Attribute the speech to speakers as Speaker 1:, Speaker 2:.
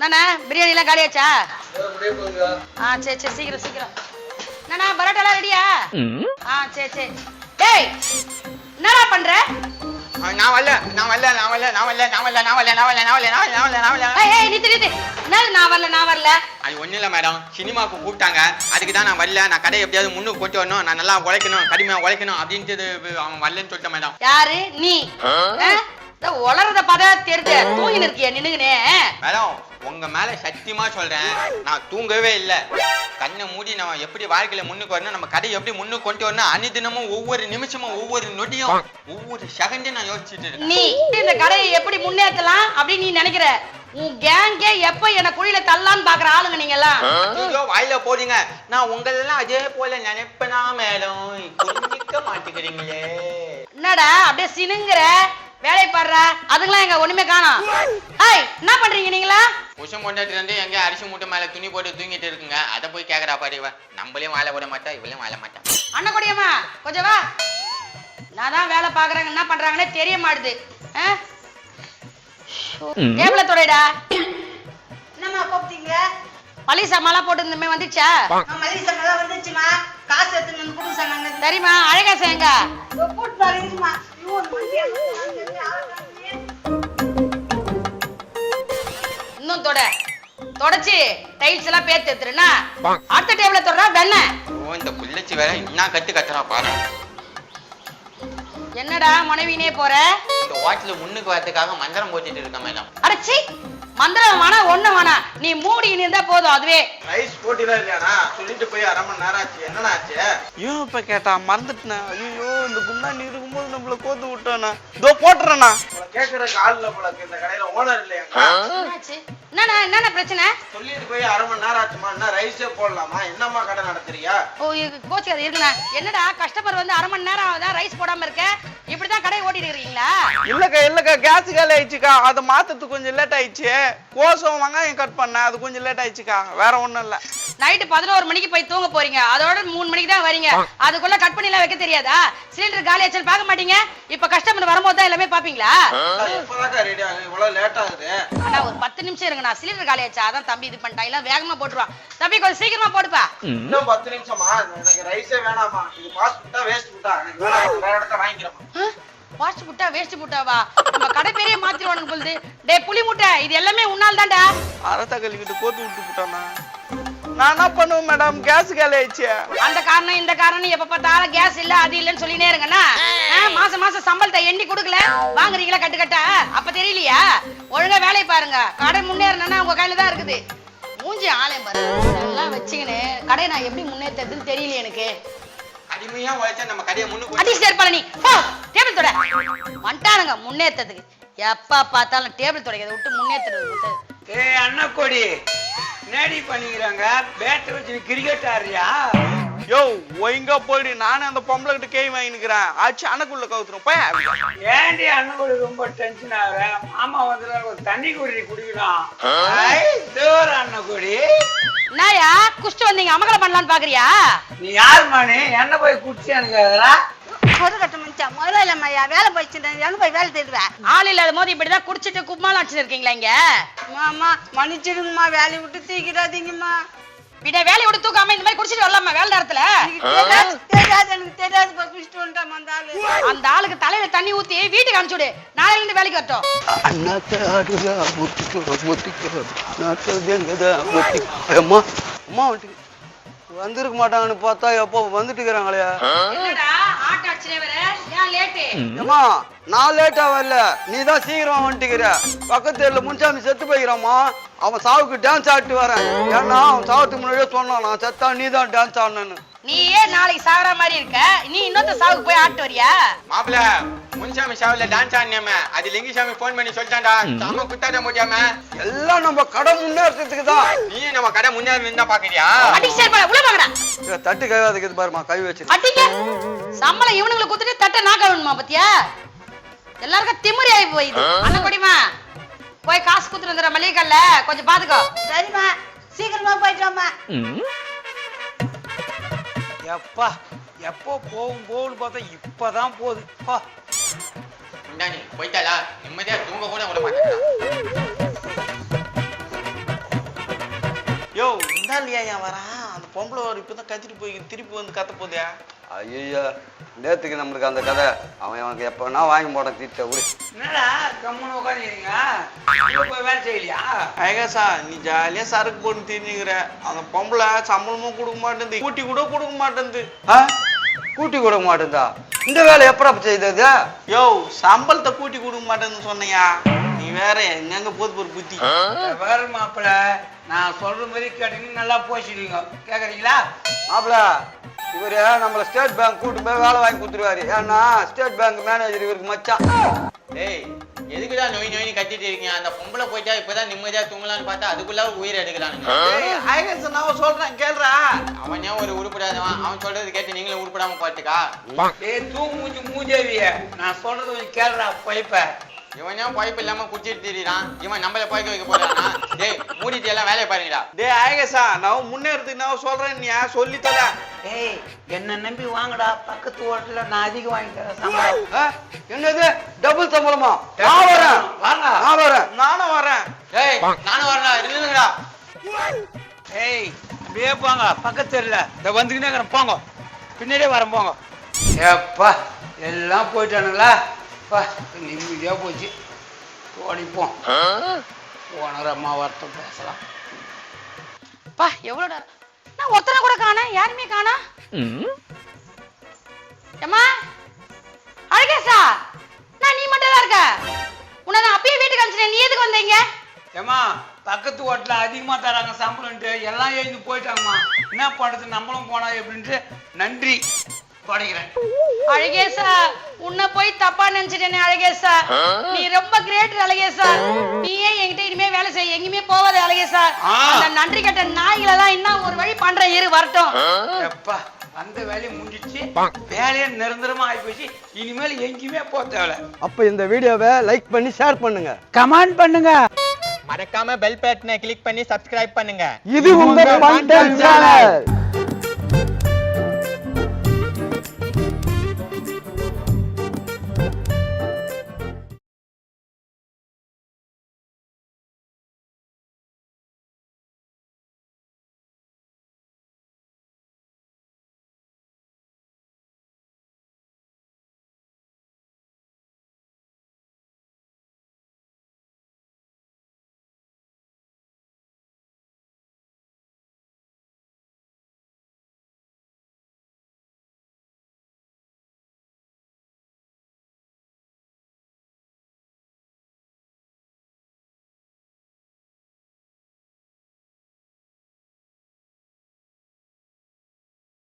Speaker 1: நானா பிரியாணி எல்லாம் காலியாச்சா ஆ சரி சரி சீக்கிரம் சீக்கிரம் நானா பரோட்டா ரெடியா ஆ சரி சரி டேய் என்னடா பண்ற
Speaker 2: நான் வரல நான் வரல நான் வரல நான் வரல நான் வரல நான் வரல நான் வரல நான் வரல நான் வரல நான் வரல
Speaker 1: ஏய் நித்து நான் வரல நான் வரல
Speaker 2: அது ஒண்ணும் இல்ல மேடம் சினிமாவுக்கு கூப்பிட்டாங்க அதுக்கு தான் நான் வரல நான் கடையை எப்படியாவது முன்னுக்கு கொண்டு வரணும் நான் நல்லா உழைக்கணும் கடுமையா உழைக்கணும் அப்படின்ட்டு அவன் வரலன்னு சொல்லிட்டேன் மேடம்
Speaker 1: யாரு நீ உளறத பார்த்தா தெரிஞ்ச தூங்கின்னு இருக்கிய நின்னுங்கனே
Speaker 2: மேடம் உங்க மேல சத்தியமா சொல்றேன். நான் தூங்கவே இல்ல. கண்ணை மூடி நம்ம எப்படி வாழ்க்கையில முன்னுக்கு வரணும் நம்ம கடையை எப்படி முன்னுக்கு கொண்டு வரணும் அனுதினமும் ஒவ்வொரு நிமிஷமும் ஒவ்வொரு நொடியும் ஒவ்வொரு செகண்டும் நான் யோசிச்சுட்டு இருக்கேன்.
Speaker 1: நீ இந்த கடையை எப்படி முன்னேற்றலாம் அப்படின்னு நீ நினைக்கிற? உன் கேங்கே எப்ப என்ன குழியில தள்ளலான்னு பாக்குற ஆளுங்க நீங்க எல்லாம்
Speaker 2: ஐயோ வாயில போடுங்க. நான் உங்களெல்லாம் அதே போல நினைப்பனா மேடம்? புரிஞ்சிக்க மாட்டேங்கிறீங்களே.
Speaker 1: என்னடா அப்படியே சினுங்குற? வேலை பாடுற? அதுங்களாம் எங்க ஒண்ணுமே காணோம். ஹாய் என்ன பண்றீங்க நீங்களா?
Speaker 2: புஷம் கொண்டாட்டு வந்து எங்க அரிசி மூட்டை மேல துணி போட்டு தூங்கிட்டு இருக்குங்க? அதை போய் கேக்குறா பாரு நம்மளையும் வாழ விட மாட்டா இவளையும் வாழ மாட்டா.
Speaker 1: அண்ணன் கொடியம்மா கொஞ்சம் வா. நான் தான் வேலை பாக்குறேங்க என்ன பண்றாங்கன்னே தெரிய மாட்டுது. டேபிள தொடைடா.
Speaker 3: என்னம்மா கூப்பிட்டீங்க?
Speaker 1: பழி சாமான்லாம் போட்டு இந்த மாதிரி வந்துச்சா?
Speaker 3: மளிகை சம்பளம் வந்துச்சுமா காசு எடுத்துன்னு வந்து கொடுக்க சொன்னாங்க.
Speaker 1: சரிம்மா அழகா
Speaker 3: கூட்டிட்டு
Speaker 1: இன்னும் தொட. தொடச்சு. டைல்ஸ் எல்லாம் பேத்து எடுத்துருனா அடுத்த டேபிள தொடரா வெண்ணெய்
Speaker 2: ஓ இந்த புள்ளச்சி வேற என்ன கத்து கத்துறா பாரு.
Speaker 1: என்னடா மனைவினே போற?
Speaker 2: இந்த ஹோட்டல் முன்னுக்கு வரதுக்காக மந்திரம் போட்டுட்டு இருக்கேன் மேடம்.
Speaker 1: அடச்சி மந்திரம் வேணா ஒண்ணு வேணா. நீ மூடி இருந்தா போதும் அதுவே.
Speaker 4: ரைஸ் போட்டிலாம் இல்லையாண்ணா சொல்லிட்டு போய் அரை மணி நேரம் ஆச்சு. என்னண்ணா ஆச்சு? ஐயோ இப்ப கேட்டா மறந்துட்டேன். ஐயோ இந்த குண்டாண்டி இருக்கும்போது நம்மள கோத்து விட்டானா? இதோ போட்டுறேண்ணா கேக்குற காலில் போல இருக்கு. இந்த கடையில ஓனர்
Speaker 1: என்னாச்சு? என்னண்ணா என்னண்ணா பிரச்சனை?
Speaker 4: சொல்லிட்டு போய் அரை மணி நேரம் ஆச்சுமா? என்ன ரைஸே போடலாமா? என்னம்மா கடை நடத்துறியா?
Speaker 1: ஓ கோச்சு அது இருக்குண்ணா என்னடா கஸ்டமர் வந்து அரை மணி நேரம் ஆகுதா? ரைஸ் போடாம இருக்க? இப்படிதான் கடை ஓட்டிட்டு இருக்கீங்களா
Speaker 4: இல்லக்கா இல்லக்கா கேஸ் காலி ஆயிடுச்சுக்கா. அதை மாத்தத்துக்கு கொஞ்சம் லேட் ஆயிடுச்சு. கோசம் வெங்காயம் கட் பண்ணேன். அது கொஞ்சம் லேட் ஆயிடுச்சுக்கா. வேற இல்ல
Speaker 1: நைட்டு பதினோரு மணிக்கு போய் தூங்க போறீங்க. அதோட மூணு மணிக்கு தான் வரீங்க. அதுக்குள்ள கட் பண்ணி எல்லாம் வைக்க தெரியாதா? சிலிண்டர் காலி ஆச்சுன்னு பார்க்க மாட்டீங்க? இப்ப கஸ்டமர் வரும்போது தான் எல்லாமே பாப்பீங்களா அண்ணா ஒரு பத்து நிமிஷம் இருங்க நான் சிலிண்டர் காலி ஆச்சா? அதான் தம்பி இது பண்ணிட்டான். இல்ல வேகமா போட்டுருவான் தம்பி கொஞ்சம் சீக்கிரமா போடுப்பா.
Speaker 4: இன்னும் பத்து நிமிஷமா? எனக்கு ரைஸே வேணாமா? இது பாஸ்ட் ஃபுட்டா வேஸ்ட் ஃபுட்டா எனக்கு வேணாம். வேற இடத்த வாங்கிக்கிறேன்
Speaker 1: வாஸ்ட் புட்டா வேஸ்ட் புட்டாவா நம்ம கடை பேரே மாத்திருவானுங்க பொழுது. டே புளி முட்டை இது எல்லாமே உன்னால் தான்டா
Speaker 4: அரத்த கழுவிட்டு கோத்து விட்டு போட்டானா? நான் என்ன பண்ணுவேன் மேடம் கேஸ் காலி ஆயிடுச்சு
Speaker 1: அந்த காரணம் இந்த காரணம் எப்ப பார்த்தாலும் கேஸ் இல்ல அது இல்லன்னு சொல்லினே இருங்கண்ணா. மாசம் மாசம் சம்பளத்தை எண்ணி கொடுக்கல. வாங்குறீங்களா கட்டு கட்டா அப்ப தெரியலையா? ஒழுங்கா வேலையை பாருங்க. கடை முன்னேறணும்னா உங்க கையில தான் இருக்குது. மூஞ்சி ஆலயம் பாரு. எல்லாம் வச்சுக்கின்னு கடையை நான் எப்படி முன்னேற்றதுன்னு தெரியல எனக்கு.
Speaker 2: கடுமையா உழைச்சா நம்ம கடையை முன்னுக்கு
Speaker 1: அடி
Speaker 2: கொண்டு
Speaker 1: சேர்ப்பால நீ போ டேபிள் தொட. வந்துட்டானுங்க முன்னேற்றத்துக்கு எப்ப பார்த்தாலும் டேபிள் தொடைக்கிறத விட்டு முன்னேற்றுறது
Speaker 5: ஏய் அண்ணக்கொடி நேடி பண்ணிக்கிறாங்க. பேட்டை வச்சு கிரிக்கெட் ஆடுறியா?
Speaker 4: யோ ஒழுங்கா போயிடு. நானே அந்த பொம்பளை கிட்ட கேய் வாங்கிக்கிறேன் ஆச்சு அணக்குள்ள கவுத்துரும். போய்
Speaker 5: ஏண்டி அண்ணக்கொடி ரொம்ப டென்ஷன் ஆகுற மாமா வந்து ஒரு தண்ணி குடி குடிக்கலாம். ஐ, தூர அண்ணக்கொடி
Speaker 1: என்னயா குஷ்டு வந்தீங்க அமகல பண்ணலான்னு பாக்குறியா?
Speaker 5: நீ யார் மணி என்ன போய் குடிச்சு எனக்கு
Speaker 3: ஒரு கட்ட முடிச்சா முதல்ல இல்லம்மாய்யா வேலை போயிடுச்சு. எங்க போய் வேலை தேடுவேன்?
Speaker 1: ஆள் இல்லாத போது இப்படிதான் குடிச்சிட்டு குப்மாலாம் அடிச்சுட்டு இருக்கீங்களா இங்க?
Speaker 3: அம்மா மன்னிச்சிடுங்கம்மா வேலையை விட்டு தூக்கிடாதீங்கம்மா
Speaker 1: பின்ன வேலையை விட்டு தூக்காம இந்த மாதிரி குடிச்சிட்டு வரலாமா வேலை நேரத்துல?
Speaker 3: தெரியாது தெரியாது எனக்கு தெரியாது போய் குடிச்சிட்டு வந்துட்டான் அந்த ஆளு.
Speaker 1: அந்த ஆளுக்கு தலையில தண்ணி ஊத்தி வீட்டுக்கு அனுப்பிச்சு விடு. நாளைல இருந்து வேலைக்கு வரட்டும்.
Speaker 6: அண்ணாத்த ஆடுதா முத்திக்கோ முத்திக்கோ. நாட்டது எங்கதா முத்திக்கோ. அம்மா அம்மா வந்துட்டு வந்திருக்க மாட்டாங்கன்னு பார்த்தா எப்போ வந்துட்டுக்கிறாங்களே?
Speaker 1: என்னடா? Martina
Speaker 6: Everett. நான் லேட்டா வரல. நீ தான் சீக்கிரமா வந்துட்டுக்கிற. பக்கத்து தெருல முன்சாமி செத்து போய்க்கிறாம்மா. அவன் சாவுக்கு டான்ஸ் ஆடிட்டு வரேன். ஏன்னா அவன் சாவத்துக்கு முன்னாடியே சொன்னான் நான் செத்தா நீ தான் டான்ஸ் ஆடணுன்னு
Speaker 1: நீயே நாளைக்கு சாகுற மாதிரி இருக்க. நீ இன்னொருத்த சாவுக்கு போய் ஆட்டு வரியா?
Speaker 2: மாப்பிள முன்சாமி ஷாவில டான்ஸ் ஆடினியாம அது லிங்கிசாமி போன் பண்ணி சொல்லிட்டான்டா. சாம குத்தாட முடியாம
Speaker 6: எல்லாம் நம்ம கடை முன்னேற்றத்துக்கு தான்.
Speaker 2: நீ நம்ம கடை முன்னேறி பாக்குறியா?
Speaker 1: அடி சேர்ப்பா உள்ள
Speaker 6: தட்டு கை வாதிக்குது பாருமா கை வச்சு
Speaker 1: சம்பளம் இவனுங்களை குத்துட்டு தட்டை நான் கழுவணுமா பத்தியா? எல்லாருக்கும் திமிரி ஆகி போயிது. கொடிமா போய் காசு குத்துட்டு வந்துடுற மளிகை கல்ல கொஞ்சம் பாத்துக்கோ.
Speaker 3: சரிம்மா சீக்கிரமா போயிட்டு வாம்மா.
Speaker 5: எப்பா எப்போ போகும் போகும்னு பார்த்தா இப்பதான் போகுது. பா.
Speaker 2: முண்டானி போயிட்டாளா? நிம்மதியா தூங்க கூட விட மாட்டேங்கிறான்
Speaker 4: பின்னாலியா ஏன் வரான் அந்த பொம்பளை வர இப்பதான் கத்திட்டு போய் திருப்பி வந்து கத்த போதே
Speaker 6: ஐயோ நேத்துக்கு நம்மளுக்கு அந்த கதை. அவன் அவனுக்கு எப்போனா வாங்கி போட தீர்த்த விடு
Speaker 5: என்னடா கம்முன்னு உட்காந்துக்கிறீங்க போய் வேலை செய்யலையா?
Speaker 4: ஐகாசா நீ ஜாலியா சரக்கு போட்டு தெரிஞ்சுக்கிற. அந்த பொம்பளை சம்பளமும் கொடுக்க மாட்டேங்குது கூட்டி கூட கொடுக்க மாட்டேங்குது
Speaker 6: ஆ? கூட்டி கொடுக்க மாட்டேந்தா இந்த வேலை எப்படா செய்தது?
Speaker 4: யோ சம்பளத்தை கூட்டி கொடுக்க மாட்டேன்னு சொன்னையா? நீ வேற எங்கெங்க போது ஒரு புத்தி?
Speaker 5: வேற மாப்பிள நான் சொல்ற மாதிரி கேட்டீங்கன்னா நல்லா போச்சிடுவீங்க கேக்குறீங்களா?
Speaker 6: மாப்பிள இவரு நம்மள ஸ்டேட் பேங்க் கூட்டு போய் வேலை வாங்கி கொடுத்துருவாரு. ஏன்னா ஸ்டேட் பேங்க் மேனேஜர் இவருக்கு மச்சான்.
Speaker 2: டேய் எதுக்குடா நோய் நோயின்னு கத்திட்டு இருக்கீங்க? அந்த பொம்பளை போயிட்டா இப்பதான் நிம்மதியா தூங்கலாம்னு பார்த்தா அதுக்குள்ள உயிர் எடுக்கிறானுங்க
Speaker 4: ஐகாசா நான் சொல்றேன் கேளுடா.
Speaker 2: அவன் ஏன் ஒரு உருப்படாதவன்? அவன் சொல்றது கேட்டு நீங்களும் உருப்படாம பாத்துக்கா
Speaker 5: ஏய் தூ மூஞ்சி மூஞ்சேவிய. நான் சொல்றது கொஞ்சம் கேளுடா பைப்ப.
Speaker 2: இவன் ஏன் பைப் இல்லாம குடிச்சிட்டு திரியிறான்? இவன் நம்மள பைக்க வைக்க போறானா? டேய் மூடிட்டு எல்லாம் வேலையை பாருங்கடா.
Speaker 4: டேய் ஐகாசா நான் முன்னேறதுக்கு நான் சொல்றேன் நீ சொல்லி தல
Speaker 5: ஏய் என்ன நம்பி வாங்கடா பக்கத்து ஹோட்டல்ல நான் அதிகம் வாங்கி தரேன் சம்பளம்.
Speaker 6: ஆ? என்னது? டபுள் சம்பளமா? நான் வரேன். நான் வரேன்.
Speaker 4: நானும் வரேன்.
Speaker 2: டேய் நானும் வரடா இல்லைங்கடா
Speaker 5: ஏய் அப்படியே போங்க. பக்கத்து தெருல. இந்த வந்துக்கிட்டே போங்க. பின்னாடியே வரேன். போங்க. ஏப்பா எல்லாம் போயிட்டானுங்களா? பா நிம்மதியா போச்சு. ஓடிப்போம் ஓனர் அம்மா வரட்டும் பேசலாம்.
Speaker 1: பா எவ்வளவு நேரம்? நான் ஒருத்தனை கூட காண யாருமே காணா? ஏம்மா? அழகேசா நான் நீ மட்டும் தான் இருக்க. உன்னை நான் அப்பயே வீட்டுக்கு அனுப்பிச்சிட்டேன். நீ எதுக்கு வந்தீங்க?
Speaker 5: ஏம்மா பக்கத்து ஹோட்டல்ல அதிகமா தராங்க சம்பளம்ட்டு எல்லாம் எழுந்து போயிட்டாங்கம்மா. என்ன பண்றது? நம்மளும் போனா எப்படின்ட்டு நன்றி. தொடங்கிறேன்
Speaker 1: அழகேசா உன்னை போய் தப்பா நினைச்சிட்டேனே அழகேசா. நீ ரொம்ப கிரேட் அழகேசா. நீயே என்கிட்ட இனிமே வேலை செய்ய எங்கேயுமே போவாத அழகேசா.
Speaker 5: ஆ.
Speaker 1: அந்த நன்றி கட்ட நாய்களை தான் இன்னும் ஒரு வழி பண்றேன் இரு வரட்டும்.
Speaker 5: எப்பா அந்த வேலையை முடிஞ்சிச்சு. வேலையை நிரந்தரமா ஆகி போச்சு. இனிமேல் எங்கேயுமே போக தேவையில்ல.
Speaker 6: அப்ப இந்த வீடியோவை லைக் பண்ணி ஷேர் பண்ணுங்க.
Speaker 5: கமெண்ட் பண்ணுங்க.
Speaker 2: மறக்காம பெல் பட்டனை கிளிக் பண்ணி சப்ஸ்கிரைப் பண்ணுங்க.
Speaker 6: இது உங்க சேனல்